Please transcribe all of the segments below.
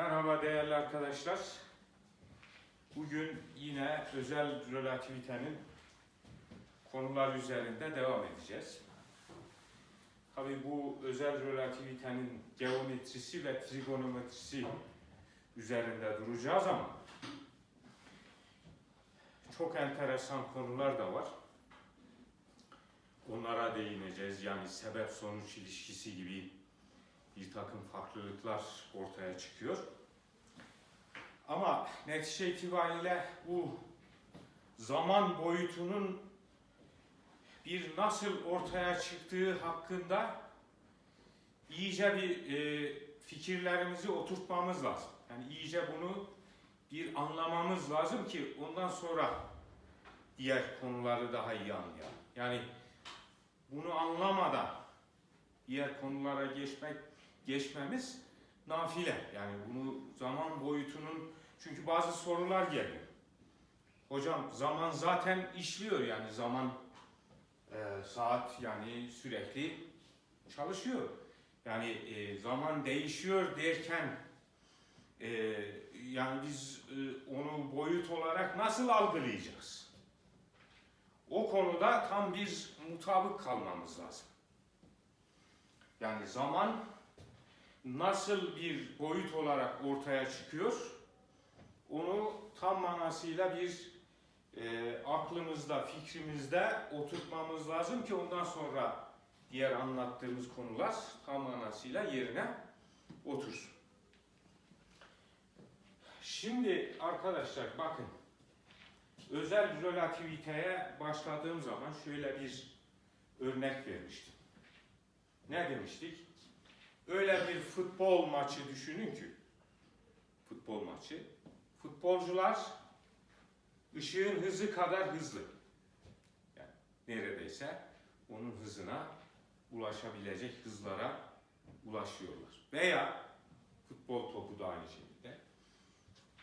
Merhaba değerli arkadaşlar. Bugün yine özel relativitenin konular üzerinde devam edeceğiz. Tabi bu özel relativitenin geometrisi ve trigonometrisi üzerinde duracağız ama çok enteresan konular da var. Onlara değineceğiz. Yani sebep sonuç ilişkisi gibi bir takım farklılıklar ortaya çıkıyor. Ama netice itibariyle bu zaman boyutunun bir nasıl ortaya çıktığı hakkında iyice bir e, fikirlerimizi oturtmamız lazım. Yani iyice bunu bir anlamamız lazım ki ondan sonra diğer konuları daha iyi anlayalım. Yani bunu anlamadan diğer konulara geçmek geçmemiz nafile. Yani bunu zaman boyutunun çünkü bazı sorular geliyor. Hocam zaman zaten işliyor yani zaman e, saat yani sürekli çalışıyor. Yani e, zaman değişiyor derken e, yani biz e, onu boyut olarak nasıl algılayacağız? O konuda tam bir mutabık kalmamız lazım. Yani zaman nasıl bir boyut olarak ortaya çıkıyor, onu tam manasıyla bir e, aklımızda, fikrimizde oturtmamız lazım ki ondan sonra diğer anlattığımız konular tam manasıyla yerine otursun. Şimdi arkadaşlar bakın, özel relativiteye başladığım zaman şöyle bir örnek vermiştim. Ne demiştik? Öyle bir futbol maçı düşünün ki, futbol maçı, futbolcular ışığın hızı kadar hızlı. Yani neredeyse onun hızına ulaşabilecek hızlara ulaşıyorlar. Veya futbol topu da aynı şekilde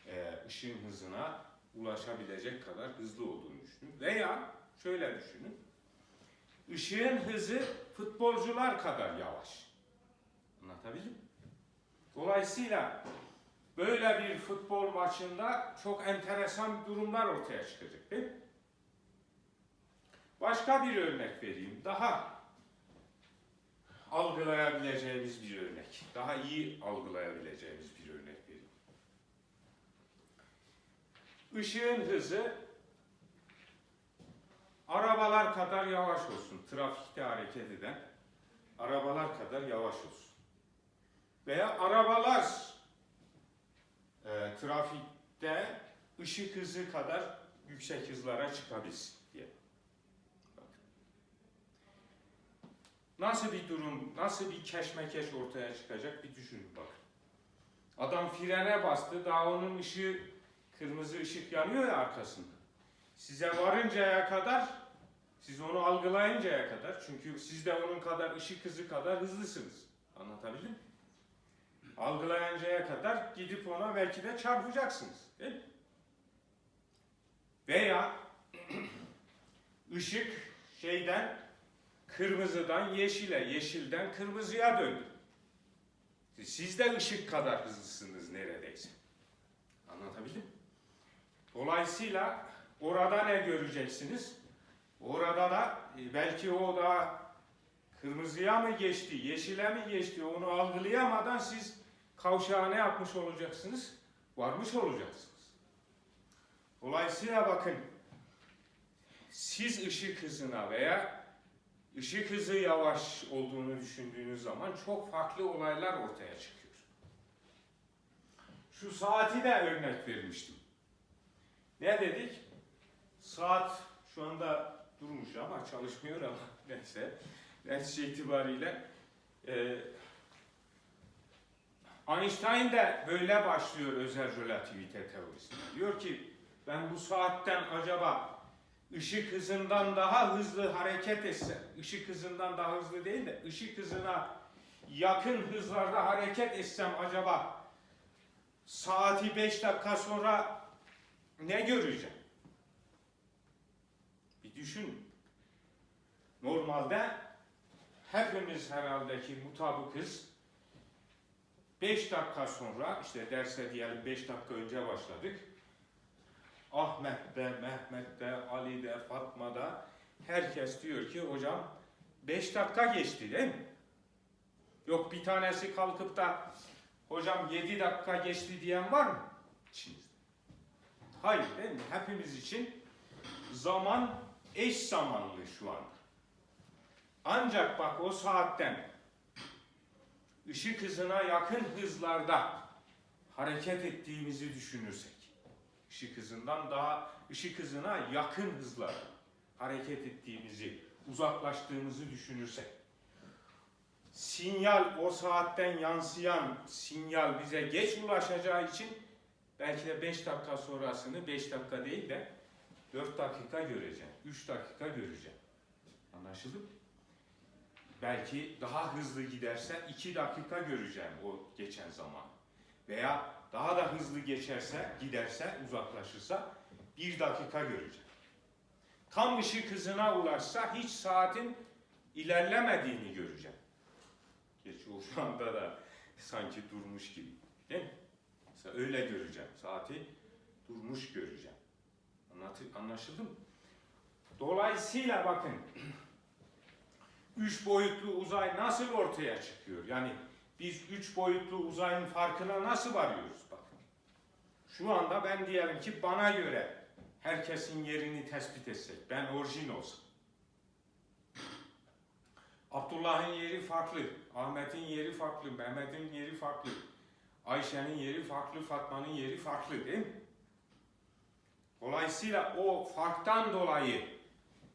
e, ışığın hızına ulaşabilecek kadar hızlı olduğunu düşünün. Veya şöyle düşünün, ışığın hızı futbolcular kadar yavaş. Anlatabildim? Dolayısıyla böyle bir futbol maçında çok enteresan durumlar ortaya çıkacak değil mi? Başka bir örnek vereyim. Daha algılayabileceğimiz bir örnek. Daha iyi algılayabileceğimiz bir örnek vereyim. Işığın hızı arabalar kadar yavaş olsun. Trafikte hareket eden arabalar kadar yavaş olsun. Veya arabalar e, trafikte ışık hızı kadar yüksek hızlara çıkabilsin diye. Nasıl bir durum, nasıl bir keşmekeş ortaya çıkacak bir düşünün bakın. Adam frene bastı, daha onun ışığı, kırmızı ışık yanıyor ya arkasında. Size varıncaya kadar, siz onu algılayıncaya kadar, çünkü siz de onun kadar ışık hızı kadar hızlısınız. Anlatabildim mi? Algılayıncaya kadar gidip ona belki de çarpacaksınız. Değil mi? Veya ışık şeyden kırmızıdan yeşile, yeşilden kırmızıya döndü. Siz de ışık kadar hızlısınız neredeyse. Anlatabildim mi? Dolayısıyla orada ne göreceksiniz? Orada da e, belki o da kırmızıya mı geçti, yeşile mi geçti onu algılayamadan siz kavşağa ne yapmış olacaksınız? Varmış olacaksınız. Dolayısıyla bakın siz ışık hızına veya ışık hızı yavaş olduğunu düşündüğünüz zaman çok farklı olaylar ortaya çıkıyor. Şu saati de örnek vermiştim. Ne dedik? Saat şu anda durmuş ama çalışmıyor ama neyse. Netice itibariyle e, Einstein de böyle başlıyor özel relativite teorisine. Diyor ki ben bu saatten acaba ışık hızından daha hızlı hareket etsem, ışık hızından daha hızlı değil de ışık hızına yakın hızlarda hareket etsem acaba saati 5 dakika sonra ne göreceğim? Bir düşün. Normalde hepimiz herhalde ki mutabıkız. 5 dakika sonra işte derse diyelim 5 dakika önce başladık. Ahmet'te, Mehmet'te, Ali'de, Fatma'da herkes diyor ki hocam 5 dakika geçti değil mi? Yok bir tanesi kalkıp da hocam 7 dakika geçti diyen var mı? İçinizde. Hayır değil mi? Hepimiz için zaman eş zamanlı şu anda. Ancak bak o saatten ışık hızına yakın hızlarda hareket ettiğimizi düşünürsek, ışık hızından daha ışık hızına yakın hızlarda hareket ettiğimizi, uzaklaştığımızı düşünürsek, sinyal o saatten yansıyan sinyal bize geç ulaşacağı için belki de 5 dakika sonrasını 5 dakika değil de 4 dakika göreceğim, 3 dakika göreceğim. Anlaşıldı mı? Belki daha hızlı giderse 2 dakika göreceğim o geçen zaman. Veya daha da hızlı geçerse, giderse, uzaklaşırsa 1 dakika göreceğim. Tam ışık hızına ulaşsa hiç saatin ilerlemediğini göreceğim. Geç o şu anda da sanki durmuş gibi. Değil mi? Mesela öyle göreceğim. Saati durmuş göreceğim. Anlatı, anlaşıldı mı? Dolayısıyla bakın üç boyutlu uzay nasıl ortaya çıkıyor? Yani biz üç boyutlu uzayın farkına nasıl varıyoruz? Bakın. Şu anda ben diyelim ki bana göre herkesin yerini tespit etsek, ben orijin olsam. Abdullah'ın yeri farklı, Ahmet'in yeri farklı, Mehmet'in yeri farklı, Ayşe'nin yeri farklı, Fatma'nın yeri farklı değil mi? Dolayısıyla o farktan dolayı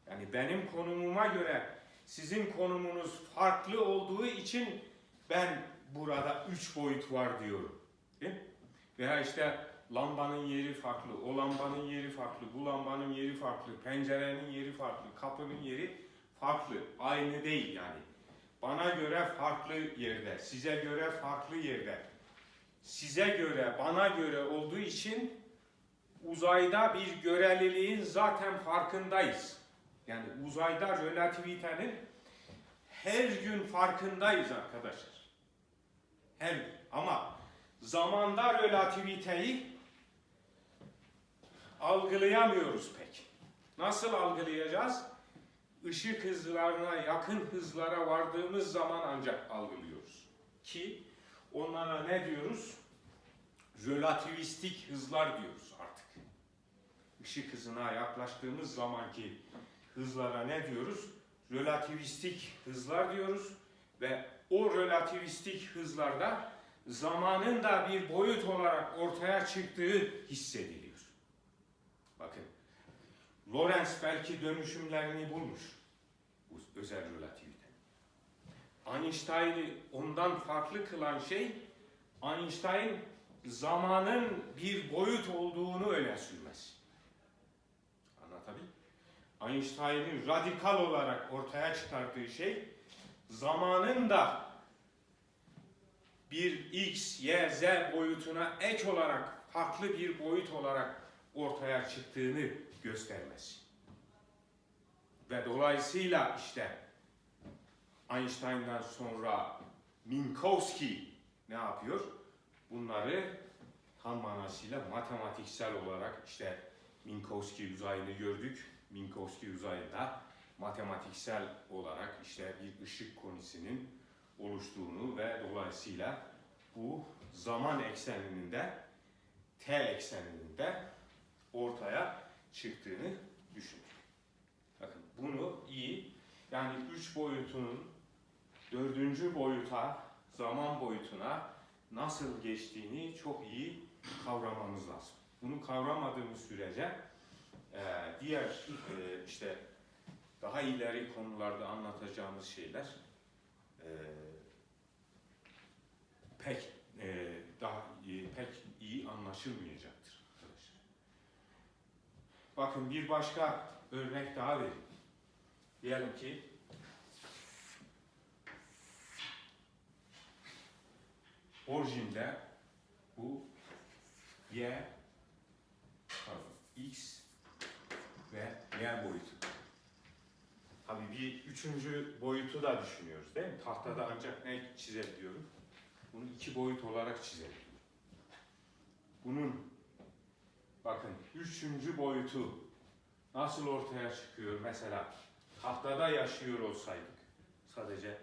yani benim konumuma göre sizin konumunuz farklı olduğu için ben burada üç boyut var diyorum. Değil mi? Veya işte lambanın yeri farklı, o lambanın yeri farklı, bu lambanın yeri farklı, pencerenin yeri farklı, kapının yeri farklı. Aynı değil yani. Bana göre farklı yerde, size göre farklı yerde. Size göre, bana göre olduğu için uzayda bir göreliliğin zaten farkındayız. Yani uzayda relativitenin her gün farkındayız arkadaşlar. Her gün. Ama zamanda relativiteyi algılayamıyoruz pek. Nasıl algılayacağız? Işık hızlarına yakın hızlara vardığımız zaman ancak algılıyoruz. Ki onlara ne diyoruz? Relativistik hızlar diyoruz artık. Işık hızına yaklaştığımız zamanki hızlara ne diyoruz? Relativistik hızlar diyoruz ve o relativistik hızlarda zamanın da bir boyut olarak ortaya çıktığı hissediliyor. Bakın, Lorenz belki dönüşümlerini bulmuş bu özel relativite. Einstein'ı ondan farklı kılan şey Einstein zamanın bir boyut olduğunu öne sürmesi. Einstein'ın radikal olarak ortaya çıkardığı şey zamanın da bir x, y, z boyutuna ek olarak farklı bir boyut olarak ortaya çıktığını göstermesi. Ve dolayısıyla işte Einstein'dan sonra Minkowski ne yapıyor? Bunları tam manasıyla matematiksel olarak işte Minkowski uzayını gördük. Minkowski uzayında matematiksel olarak işte bir ışık konisinin oluştuğunu ve dolayısıyla bu zaman ekseninin de t ekseninin de ortaya çıktığını düşünün. Bakın bunu iyi yani üç boyutunun dördüncü boyuta zaman boyutuna nasıl geçtiğini çok iyi kavramamız lazım. Bunu kavramadığımız sürece diğer e, işte daha ileri konularda anlatacağımız şeyler e, pek e, daha pek iyi anlaşılmayacaktır arkadaşlar. Bakın bir başka örnek daha vereyim. Diyelim ki orijinde bu y pardon, x ve y boyutu. Tabii bir üçüncü boyutu da düşünüyoruz değil mi? Tahtada ancak ne çizebiliyorum? Bunu iki boyut olarak çizelim. Bunun bakın üçüncü boyutu nasıl ortaya çıkıyor mesela tahtada yaşıyor olsaydık sadece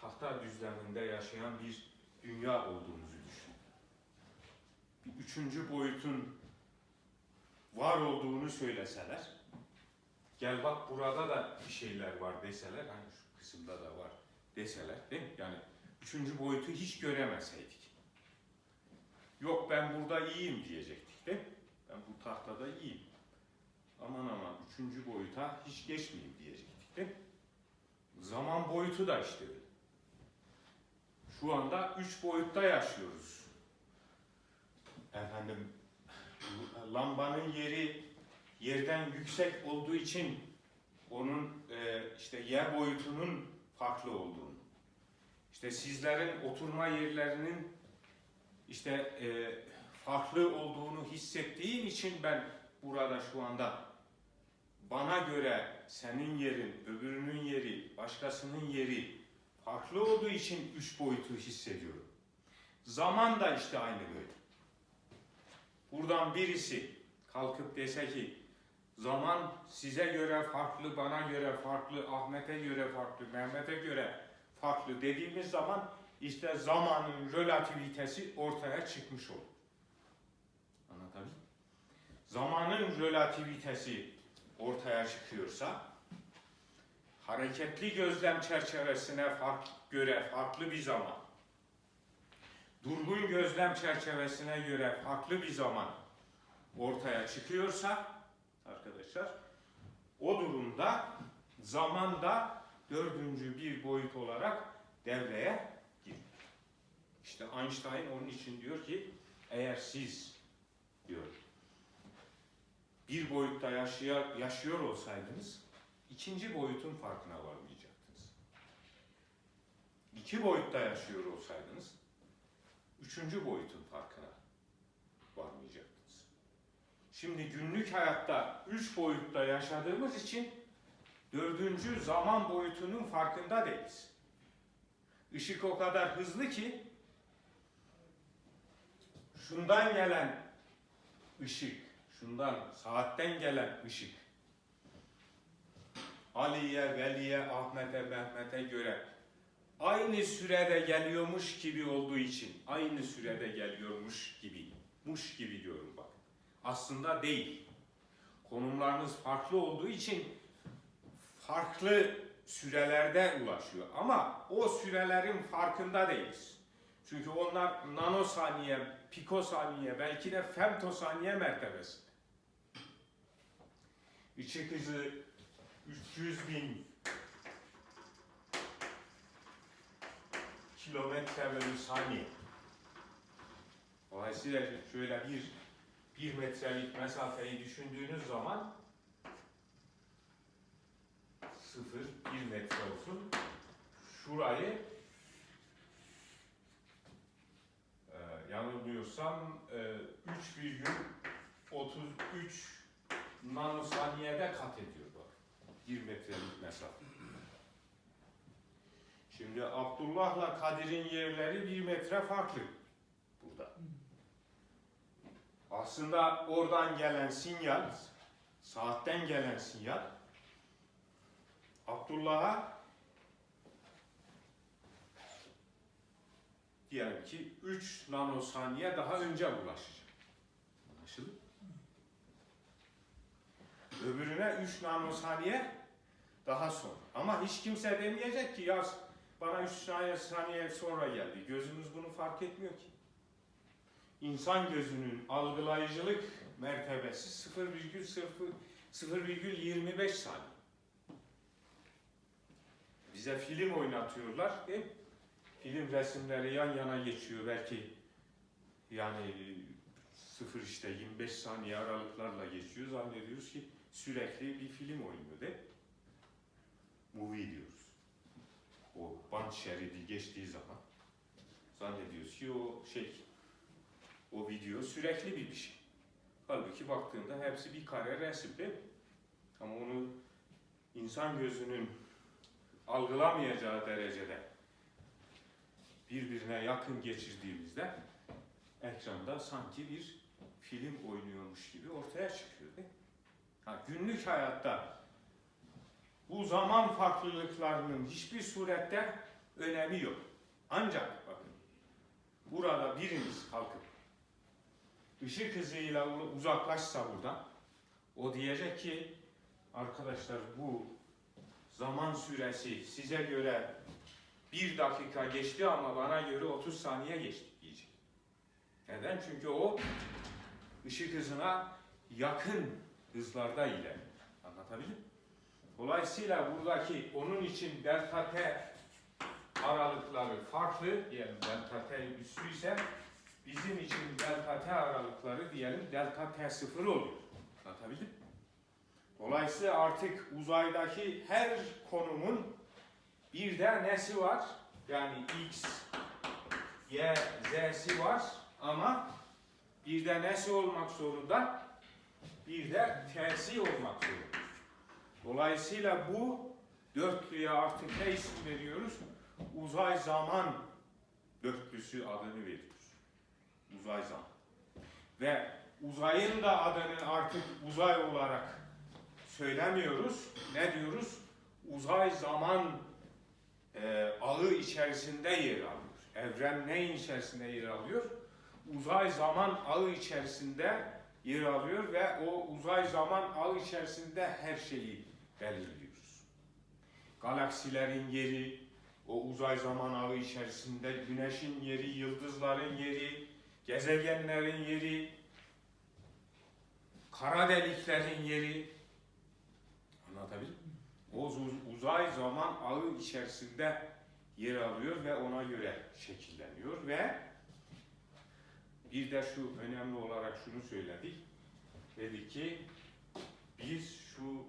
tahta düzleminde yaşayan bir dünya olduğumuzu düşünün. Bir üçüncü boyutun var olduğunu söyleseler gel bak burada da bir şeyler var deseler hani şu kısımda da var deseler değil mi? Yani üçüncü boyutu hiç göremeseydik. Yok ben burada iyiyim diyecektik değil mi? Ben bu tahtada iyiyim. Aman aman üçüncü boyuta hiç geçmeyeyim diyecektik değil mi? Zaman boyutu da işte öyle. Şu anda üç boyutta yaşıyoruz. Efendim lambanın yeri yerden yüksek olduğu için onun e, işte yer boyutunun farklı olduğunu, işte sizlerin oturma yerlerinin işte e, farklı olduğunu hissettiğim için ben burada şu anda bana göre senin yerin, öbürünün yeri, başkasının yeri farklı olduğu için üç boyutu hissediyorum. Zaman da işte aynı böyle. Buradan birisi kalkıp dese ki zaman size göre farklı, bana göre farklı, Ahmet'e göre farklı, Mehmet'e göre farklı dediğimiz zaman işte zamanın relativitesi ortaya çıkmış olur. Anlatabildim? Zamanın relativitesi ortaya çıkıyorsa hareketli gözlem çerçevesine fark, göre farklı bir zaman durgun gözlem çerçevesine göre farklı bir zaman ortaya çıkıyorsa arkadaşlar o durumda zaman da dördüncü bir boyut olarak devreye giriyor. İşte Einstein onun için diyor ki eğer siz diyor bir boyutta yaşıyor, yaşıyor olsaydınız ikinci boyutun farkına varmayacaktınız. İki boyutta yaşıyor olsaydınız üçüncü boyutun farkına varmayacaktınız. Şimdi günlük hayatta üç boyutta yaşadığımız için dördüncü zaman boyutunun farkında değiliz. Işık o kadar hızlı ki şundan gelen ışık, şundan saatten gelen ışık Ali'ye, Veli'ye, Ahmet'e, Mehmet'e göre aynı sürede geliyormuş gibi olduğu için aynı sürede geliyormuş gibi muş gibi diyorum. Aslında değil. Konumlarınız farklı olduğu için farklı sürelerde ulaşıyor. Ama o sürelerin farkında değiliz. Çünkü onlar nanosaniye, pikosaniye, belki de femtosaniye. Işık hızı 300 bin kilometre bölü saniye. Dolayısıyla şöyle bir bir metrelik mesafeyi düşündüğünüz zaman sıfır bir metre olsun. Şurayı e, yanılmıyorsam e, 3,33 nanosaniyede kat ediyor bak. Bir metrelik mesafe. Şimdi Abdullah'la Kadir'in yerleri bir metre farklı burada. Aslında oradan gelen sinyal, saatten gelen sinyal Abdullah'a diyelim ki 3 nanosaniye daha önce ulaşacak. Anlaşıldı? Öbürüne 3 nanosaniye daha sonra. Ama hiç kimse demeyecek ki ya bana 3 saniye, sonra geldi. Gözümüz bunu fark etmiyor ki. İnsan gözünün algılayıcılık mertebesi 0,0 0,25 saniye. Bize film oynatıyorlar mi? Film resimleri yan yana geçiyor belki yani 0 işte 25 saniye aralıklarla geçiyor. Zannediyoruz ki sürekli bir film oynuyor mi? Movie diyoruz. O band şeridi geçtiği zaman zannediyoruz ki o şey o video sürekli bir şey. Halbuki baktığında hepsi bir kare resim değil? Ama onu insan gözünün algılamayacağı derecede birbirine yakın geçirdiğimizde ekranda sanki bir film oynuyormuş gibi ortaya çıkıyor. Ha, günlük hayatta bu zaman farklılıklarının hiçbir surette önemi yok. Ancak bakın burada biriniz kalkıp ışık hızıyla uzaklaşsa buradan o diyecek ki arkadaşlar bu zaman süresi size göre bir dakika geçti ama bana göre 30 saniye geçti diyecek. Neden? Çünkü o ışık hızına yakın hızlarda ilerliyor. Anlatabildim mi? Dolayısıyla buradaki onun için delta t aralıkları farklı diyelim delta t üssüyse bizim için delta t aralıkları diyelim delta t sıfır oluyor. Anlatabildim? Dolayısıyla artık uzaydaki her konumun bir de nesi var? Yani x, y, z'si var ama bir de nesi olmak zorunda? Bir de t'si olmak zorunda. Dolayısıyla bu dörtlüye artık ne isim veriyoruz? Uzay zaman dörtlüsü adını veriyoruz. Uzay zaman. Ve uzayın da adını artık uzay olarak söylemiyoruz. Ne diyoruz? Uzay zaman e, ağı içerisinde yer alıyor. Evren ne içerisinde yer alıyor? Uzay zaman ağı içerisinde yer alıyor ve o uzay zaman ağı içerisinde her şeyi belirliyoruz. Galaksilerin yeri, o uzay zaman ağı içerisinde güneşin yeri, yıldızların yeri, gezegenlerin yeri, kara deliklerin yeri, anlatabildim mi? O uz- uzay zaman ağı içerisinde yer alıyor ve ona göre şekilleniyor ve bir de şu önemli olarak şunu söyledik. Dedik ki biz şu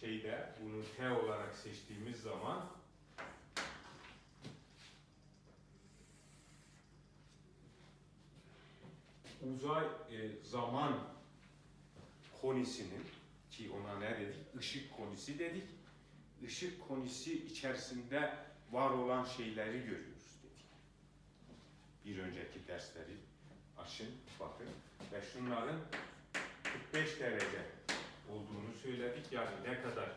şeyde bunu T olarak seçtiğimiz zaman uzay e, zaman konisinin ki ona ne dedik? Işık konisi dedik. Işık konisi içerisinde var olan şeyleri görüyoruz dedik. Bir önceki dersleri açın, bakın ve şunların 45 derece olduğunu söyledik. Yani ne kadar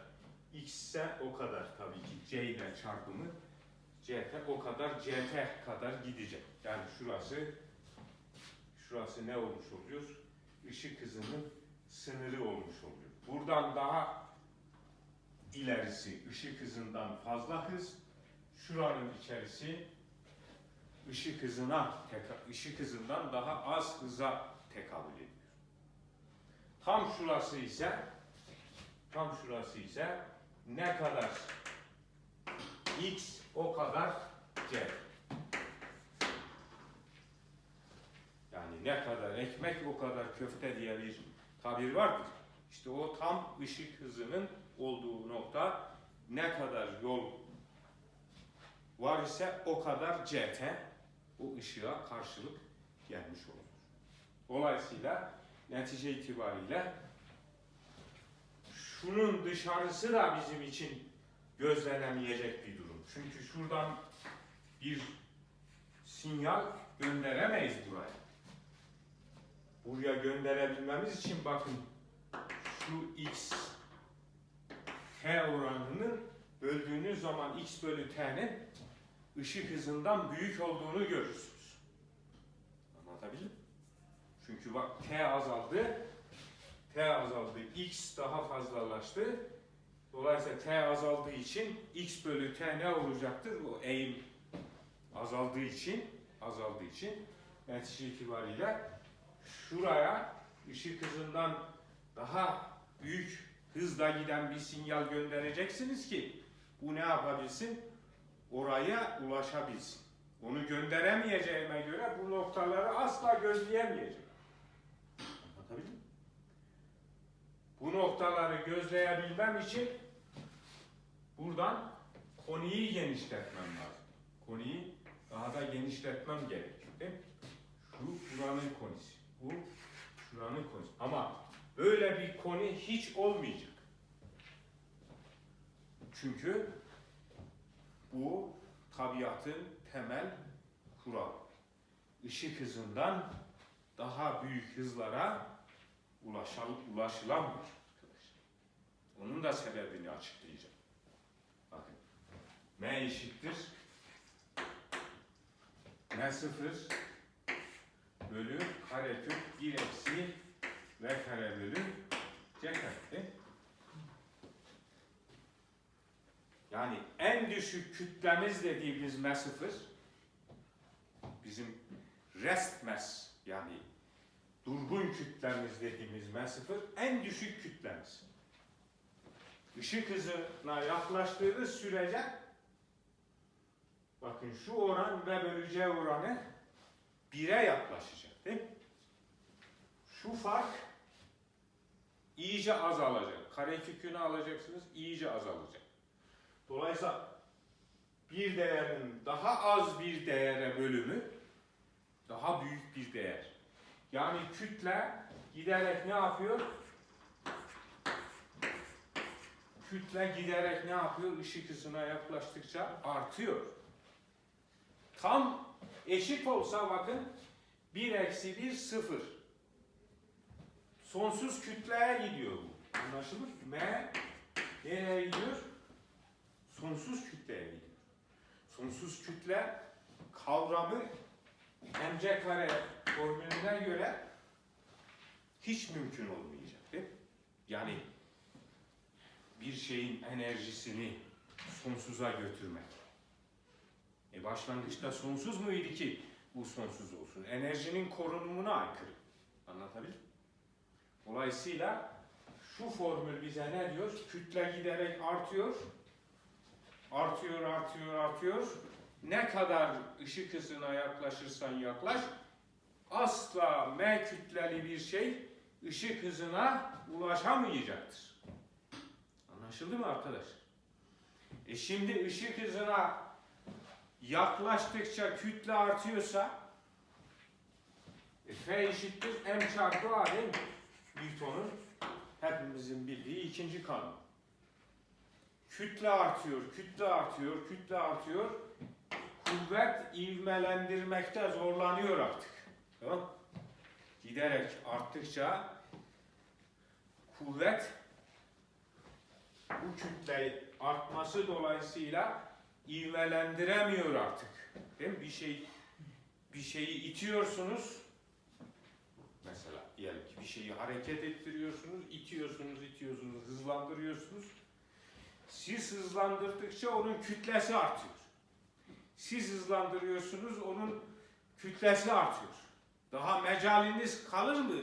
x ise o kadar tabii ki c ile çarpımı ct o kadar ct kadar gidecek. Yani şurası şurası ne olmuş oluyor? Işık hızının sınırı olmuş oluyor. Buradan daha ilerisi ışık hızından fazla hız, şuranın içerisi ışık hızına, teka- ışık hızından daha az hıza tekabül ediyor. Tam şurası ise, tam şurası ise ne kadar x o kadar c. Yani ne kadar ekmek o kadar köfte diye bir tabir vardır. İşte o tam ışık hızının olduğu nokta ne kadar yol var ise o kadar ct o ışığa karşılık gelmiş olur. Dolayısıyla netice itibariyle şunun dışarısı da bizim için gözlenemeyecek bir durum. Çünkü şuradan bir sinyal gönderemeyiz buraya. Buraya gönderebilmemiz için bakın şu x t oranının böldüğünüz zaman x bölü t'nin ışık hızından büyük olduğunu görürsünüz. Anlatabildim? Çünkü bak t azaldı, t azaldı, x daha fazlalaştı. Dolayısıyla t azaldığı için x bölü t ne olacaktır? O eğim azaldığı için, azaldığı için netice itibariyle şuraya ışık hızından daha büyük hızla giden bir sinyal göndereceksiniz ki bu ne yapabilsin? Oraya ulaşabilsin. Onu gönderemeyeceğime göre bu noktaları asla gözleyemeyeceğim. Anlatabildim mi? Bu noktaları gözleyebilmem için buradan koniyi genişletmem lazım. Koniyi daha da genişletmem gerekiyor değil mi? Şu buranın konisi. Bu şuranın konisi. Ama böyle bir koni hiç olmayacak. Çünkü bu tabiatın temel kuralı. Işık hızından daha büyük hızlara ulaşal, ulaşılamıyor arkadaşlar. Onun da sebebini açıklayacağım. Bakın. M eşittir. M sıfır bölü karekök 1 eksi V kare bölü C kare. Yani en düşük kütlemiz dediğimiz M sıfır bizim rest mass yani durgun kütlemiz dediğimiz M sıfır en düşük kütlemiz. Işık hızına yaklaştığınız sürece bakın şu oran V bölü C oranı 1'e yaklaşacak değil mi? Şu fark iyice azalacak. Karekökünü alacaksınız iyice azalacak. Dolayısıyla bir değerin daha az bir değere bölümü daha büyük bir değer. Yani kütle giderek ne yapıyor? Kütle giderek ne yapıyor? Işık hızına yaklaştıkça artıyor. Tam eşit olsa bakın 1 eksi 1 0. Sonsuz kütleye gidiyor bu. Anlaşılır mı? M nereye gidiyor? Sonsuz kütleye gidiyor. Sonsuz kütle kavramı mc kare formülüne göre hiç mümkün olmayacak. Değil mi? Yani bir şeyin enerjisini sonsuza götürmek. E başlangıçta sonsuz muydu ki bu sonsuz olsun? Enerjinin korunumuna aykırı. Anlatabildim? Dolayısıyla şu formül bize ne diyor? Kütle giderek artıyor. Artıyor, artıyor, artıyor. Ne kadar ışık hızına yaklaşırsan yaklaş, asla m kütleli bir şey ışık hızına ulaşamayacaktır. Anlaşıldı mı arkadaşlar? E şimdi ışık hızına yaklaştıkça kütle artıyorsa e, F eşittir m çarpı a değil mi? Newton'un hepimizin bildiği ikinci kanun. Kütle artıyor, kütle artıyor, kütle artıyor. Kuvvet ivmelendirmekte zorlanıyor artık. Tamam? Giderek arttıkça kuvvet bu kütle artması dolayısıyla ivmelendiremiyor artık. Değil mi? Bir şey bir şeyi itiyorsunuz. Mesela diyelim ki bir şeyi hareket ettiriyorsunuz, itiyorsunuz, itiyorsunuz, hızlandırıyorsunuz. Siz hızlandırdıkça onun kütlesi artıyor. Siz hızlandırıyorsunuz, onun kütlesi artıyor. Daha mecaliniz kalır mı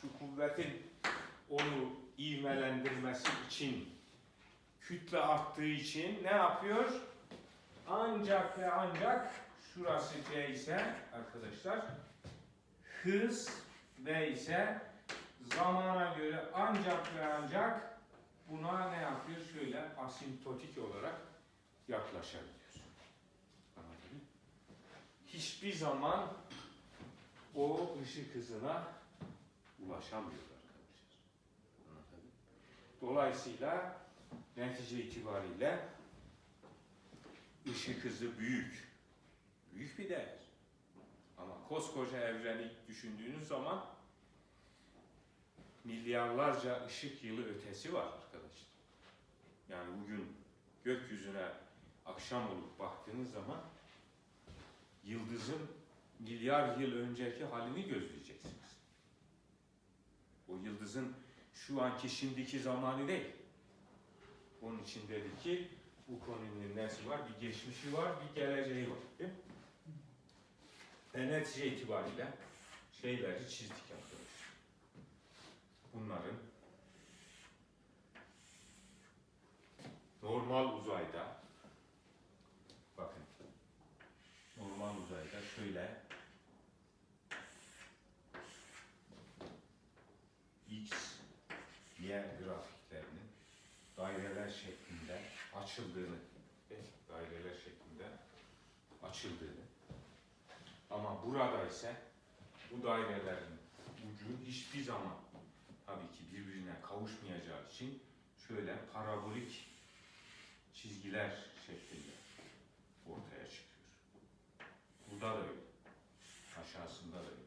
şu kuvvetin onu ivmelendirmesi için? Kütle arttığı için ne yapıyor? Ancak ve ancak şurası C ise arkadaşlar hız V ise zamana göre ancak ve ancak buna ne yapıyor? Şöyle asintotik olarak yaklaşabiliyor. Hiçbir zaman o ışık hızına ulaşamıyor arkadaşlar. Dolayısıyla netice itibariyle ışık hızı büyük. Büyük bir değer. Ama koskoca evreni düşündüğünüz zaman milyarlarca ışık yılı ötesi var arkadaşlar. Yani bugün gökyüzüne akşam olup baktığınız zaman yıldızın milyar yıl önceki halini gözleyeceksiniz. O yıldızın şu anki şimdiki zamanı değil. Onun için dedi ki bu konunun nesi var? Bir geçmişi var, bir geleceği var. Değil mi? Ve netice itibariyle şeyleri çizdik arkadaşlar. Bunların normal uzayda bakın normal uzayda şöyle x, y grafiklerinin daireler şeklinde açıldığını ve daireler şeklinde açıldığını ama burada ise bu dairelerin ucu hiçbir zaman tabii ki birbirine kavuşmayacağı için şöyle parabolik çizgiler şeklinde ortaya çıkıyor. Burada da öyle. Aşağısında da öyle.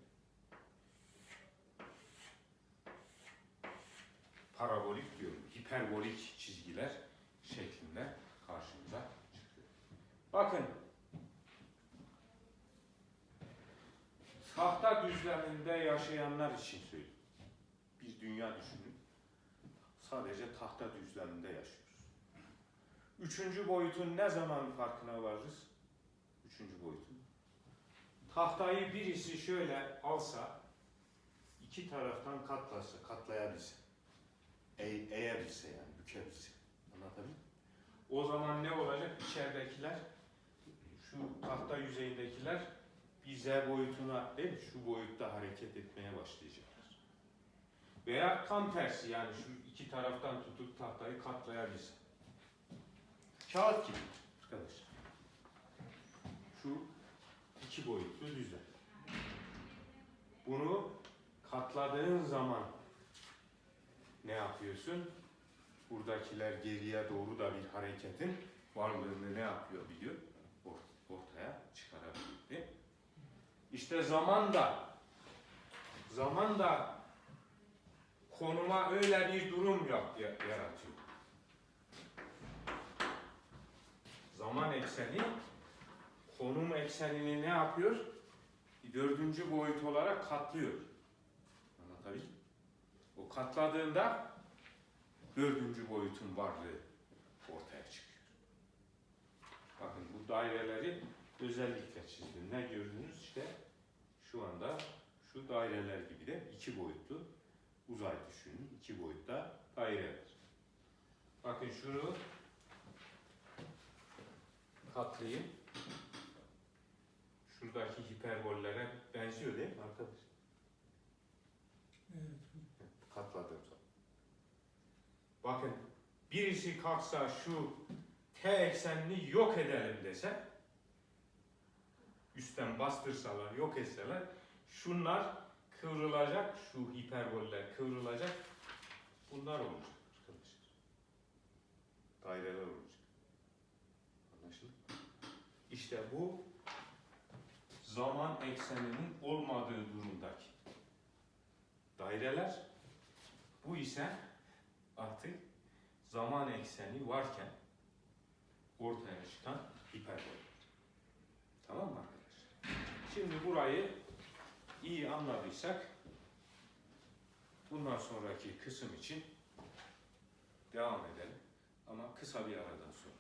Parabolik diyorum, hiperbolik çizgiler şeklinde karşımıza çıkıyor. Bakın. Tahta düzleminde yaşayanlar için söylüyorum. Bir dünya düşünün. Sadece tahta düzleminde yaşıyoruz. Üçüncü boyutun ne zaman farkına varırız? Üçüncü boyutun. Tahtayı birisi şöyle alsa, iki taraftan katlasa, katlayabilse, e eğebilse yani, bükebilse. Anlatabildim? O zaman ne olacak? İçeridekiler, şu tahta yüzeyindekiler bir z boyutuna değil mi? Şu boyutta hareket etmeye başlayacaklar. Veya tam tersi yani şu iki taraftan tutup tahtayı katlayabilse. Kağıt gibi arkadaşlar. Şu iki boyutlu düzlem. Bunu katladığın zaman ne yapıyorsun? Buradakiler geriye doğru da bir hareketin varlığını ne yapıyor biliyor? Ort- Ortaya mi? İşte zaman da zaman da konuma öyle bir durum yaratıyor. Zaman ekseni konum eksenini ne yapıyor? Dördüncü boyut olarak katlıyor. Anlatabildim? O katladığında dördüncü boyutun varlığı ortaya çıkıyor. Bakın bu daireleri özellikle çizdim. Ne gördünüz? İşte şu anda şu daireler gibi de iki boyutlu uzay düşünün. iki boyutta daireler. Bakın şunu katlayayım. Şuradaki hiperbollere benziyor değil mi arkadaş? Katladığım zaman. Bakın birisi kalksa şu t eksenini yok edelim dese üstten bastırsalar, yok etseler şunlar kıvrılacak, şu hiperboller kıvrılacak. Bunlar olacak arkadaşlar. Daireler olacak. Anlaşıldı? İşte bu zaman ekseninin olmadığı durumdaki daireler. Bu ise artık zaman ekseni varken ortaya çıkan hiperbol. Tamam mı arkadaşlar? Şimdi burayı iyi anladıysak bundan sonraki kısım için devam edelim. Ama kısa bir aradan sonra.